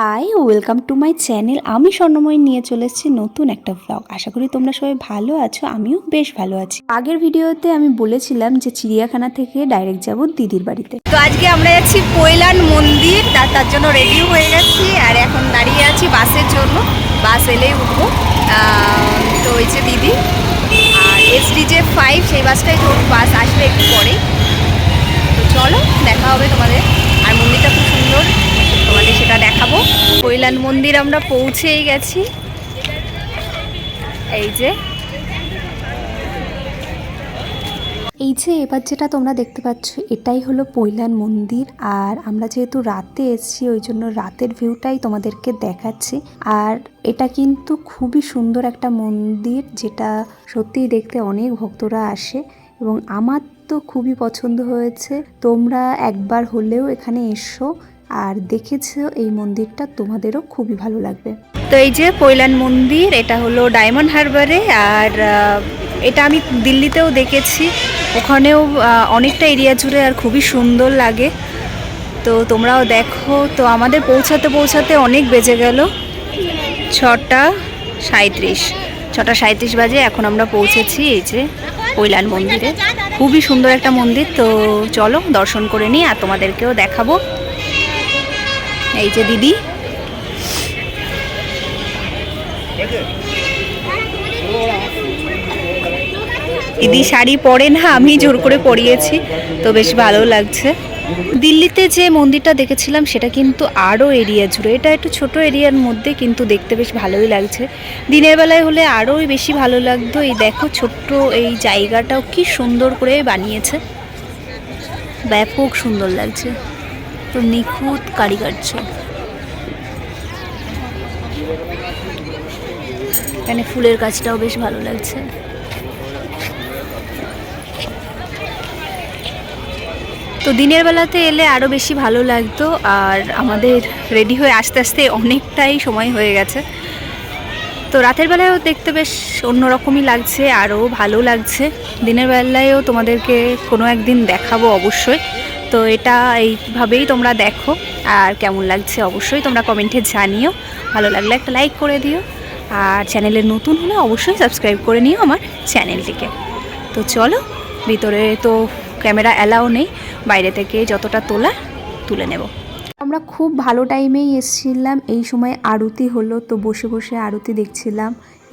Hi welcome to my channel আমি স্বর্ণময় নিয়ে চলে এসেছি নতুন একটা ব্লগ আশা করি তোমরা সবাই ভালো আছো, আমিও বেশ ভালো আছি। আগের ভিডিওতে আমি বলেছিলাম যে চিড়িয়াখানা থেকে ডাইরেক্ট যাব দিদির বাড়িতে। তো আজকে আমরা যাচ্ছি কৈলান মন্দির, তার জন্য রেডি হয়ে গেছি আর এখন দাঁড়িয়ে আছি বাসের জন্য। বাস এলেই উঠবো। তো যে দিদি। আর এসডি যে ফাইভ সেই বাসটাই ধরুন, বাস আসবে একটু পরেই। চলো, দেখা হবে তোমাদের। আর মন্দিরটা খুব সুন্দর, তোমাদের সেটা দেখাবো। কৈলান মন্দির আমরা পৌঁছেই গেছি। এই যে। এই যে এবার যেটা তোমরা দেখতে পাচ্ছ, এটাই হলো পৈলান মন্দির। আর আমরা যেহেতু রাতে এসেছি, ওই জন্য রাতের ভিউটাই তোমাদেরকে দেখাচ্ছি। আর এটা কিন্তু খুবই সুন্দর একটা মন্দির, যেটা সত্যিই দেখতে অনেক ভক্তরা আসে। এবং আমার তো খুবই পছন্দ হয়েছে। তোমরা একবার হলেও এখানে এসো আর দেখেছ এই মন্দিরটা, তোমাদেরও খুবই ভালো লাগবে। তো এই যে পৈলান মন্দির, এটা হলো ডায়মন্ড হারবারে আর এটা আমি দিল্লিতেও দেখেছি। ওখানেও অনেকটা এরিয়া জুড়ে আর খুবই সুন্দর লাগে। তো তোমরাও দেখো, তো আমাদের পৌঁছাতে পৌঁছাতে অনেক বেজে গেল। ছটা সাঁত্রিশ ছটা সাঁত্রিশ বাজে এখন আমরা পৌঁছেছি এই যে কৈলান মন্দিরে। খুবই সুন্দর একটা মন্দির, তো চলো দর্শন করে নিই আর তোমাদেরকেও দেখাবো। এই যে দিদি। দিদি শাড়ি পরে না, আমি জোর করে পরিয়েছি, তো বেশ ভালো লাগছে। দিল্লিতে যে মন্দিরটা দেখেছিলাম, সেটা কিন্তু আরও এরিয়া জুড়ে। এটা একটু ছোট এরিয়ার মধ্যে কিন্তু দেখতে বেশ ভালোই লাগছে। দিনের বেলায় হলে আরোই বেশি ভালো লাগতো। এই দেখো ছোট্ট এই জায়গাটাও কি সুন্দর করে বানিয়েছে। ব্যাপক সুন্দর লাগছে। তো নিখুঁত কারিকার্য এখানে ফুলের কাজটাও বেশ ভালো লাগছে। তো দিনের বেলাতে এলে আরও বেশি ভালো লাগতো, আর আমাদের রেডি হয়ে আস্তে আস্তে অনেকটাই সময় হয়ে গেছে। তো রাতের বেলায়ও দেখতে বেশ অন্যরকমই লাগছে আরও ভালো লাগছে। দিনের বেলায়ও তোমাদেরকে কোনো একদিন দেখাবো অবশ্যই। তো এটা এইভাবেই তোমরা দেখো, আর কেমন লাগছে অবশ্যই তোমরা কমেন্টে জানিও। ভালো লাগলে একটা লাইক করে দিও, আর চ্যানেলে নতুন হলে অবশ্যই সাবস্ক্রাইব করে নিও আমার চ্যানেলটিকে। তো চলো, ভিতরে তো ক্যামেরা অ্যালাও নেই। বাইরে থেকে যতটা তোলা, তুলে নেব। আমরা খুব ভালো টাইমেই এসেছিলাম। এই সময় আরতি হলো, তো বসে বসে আরতি দেখছিলাম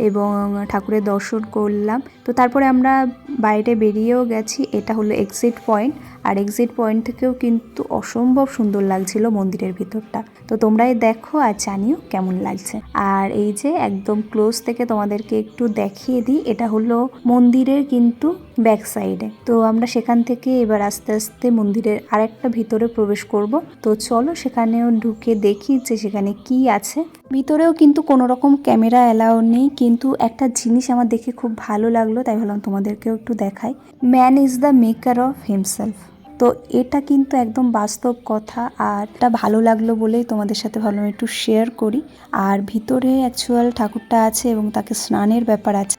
এবং ঠাকুরের দর্শন করলাম। তো তারপরে আমরা বাইরে বেরিয়েও গেছি। এটা হলো এক্সিট পয়েন্ট আর এক্সিট পয়েন্ট থেকেও কিন্তু অসম্ভব সুন্দর লাগছিল মন্দিরের ভিতরটা। তো তোমরাই দেখো আর জানিও কেমন লাগছে। আর এই যে একদম ক্লোজ থেকে তোমাদেরকে একটু দেখিয়ে দিই, এটা হলো মন্দিরের কিন্তু ব্যাক সাইডে তো আমরা সেখান থেকে এবার আস্তে আস্তে মন্দিরের আরেকটা ভিতরে প্রবেশ করব। তো চলো সেখানেও ঢুকে দেখি যে সেখানে কি আছে। ভিতরেও কিন্তু কোনো রকম ক্যামেরা অ্যালাউ নেই, কিন্তু একটা জিনিস আমার দেখে খুব ভালো লাগল, তাই ভাবলাম তোমাদেরকেও একটু দেখাই। Man is the maker of himself তো এটা কিন্তু একদম বাস্তব কথা আর এটা ভালো লাগল বলেই তোমাদের সাথে ভাবলাম একটু শেয়ার করি। আর ভিতরে অ্যাকচুয়াল ঠাকুরটা আছে এবং তাকে স্নানের ব্যাপার আছে।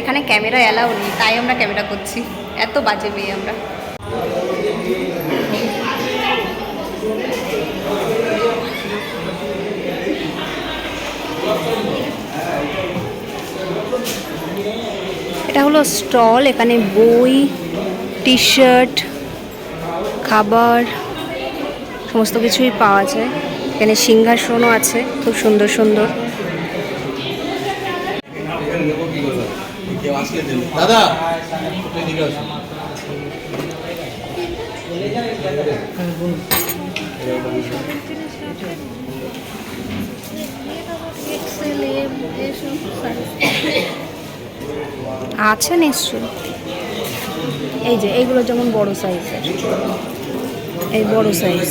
এখানে ক্যামেরা অ্যালাউ নেই, তাই আমরা ক্যামেরা করছি। এত বাজে মেয়ে আমরা। এটা হলো স্টল এখানে বই টি শার্ট খাবার সমস্ত কিছুই পাওয়া যায় এখানে সিংহাসনও আছে খুব সুন্দর সুন্দর দাদা আসুন। আছে নিশ্চয়ই। এই যে এইগুলো যেমন বড় সাইজের এই বড় সাইজ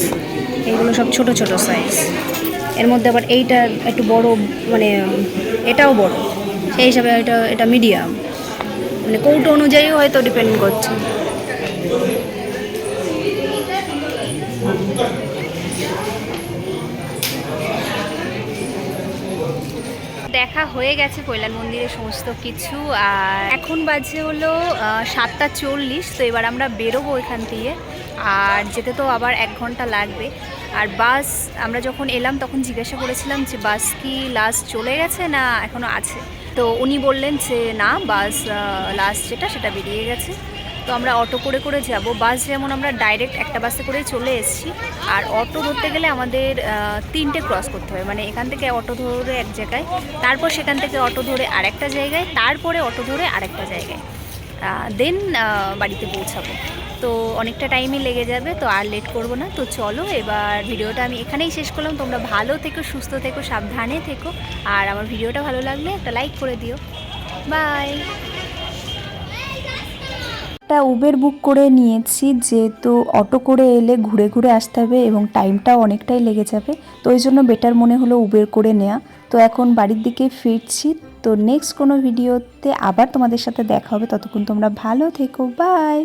এইগুলো সব ছোট ছোট সাইজ এর মধ্যে আবার এইটা একটু বড় মানে এটাও বড়। সেই হিসাবে এটা এটা মিডিয়াম মানে কৌটো অনুযায়ী হয়তো ডিপেন্ড করছে। দেখা হয়ে গেছে কৈলাল মন্দিরের সমস্ত কিছু, আর এখন বাজে হলো সাতটা চল্লিশ, তো এবার আমরা বেরোবো এখান থেকে আর যেতে তো আবার এক ঘণ্টা লাগবে। আর বাস, আমরা যখন এলাম তখন জিজ্ঞাসা করেছিলাম যে বাস কি লাস্ট চলে গেছে না এখনও আছে? তো উনি বললেন যে না, বাস লাস্ট যেটা, সেটা বেরিয়ে গেছে। তো আমরা অটো করে করে যাব। বাস যেমন আমরা ডাইরেক্ট একটা বাসে করে চলে এসেছি। আর অটো ধরতে গেলে আমাদের তিনটে ক্রস করতে হবে মানে এখান থেকে অটো ধরে এক জায়গায়, তারপর সেখান থেকে অটো ধরে আরেকটা জায়গায়, তারপরে অটো ধরে আরেকটা জায়গায়। দেন বাড়িতে পৌঁছাবো। তো অনেকটা টাইমই লেগে যাবে, তো আর লেট করব না। তো চলো, এবার ভিডিওটা আমি এখানেই শেষ করলাম। তোমরা ভালো থেকো, সুস্থ থেকো, সাবধানে থেকো। আর আমার ভিডিওটা ভালো লাগলে একটা লাইক করে দিও। বাই একটা উবের বুক করে নিয়েছি, যেহেতু অটো করে এলে ঘুরে ঘুরে আসতে হবে এবং টাইমটাও অনেকটাই লেগে যাবে। তো ওই জন্য বেটার মনে হলো উবের করে নেওয়া তো এখন বাড়ির দিকে ফিরছি। তো নেক্সট কোনো ভিডিওতে আবার তোমাদের সাথে দেখা হবে। ততক্ষণ তোমরা ভালো থেকো। বাই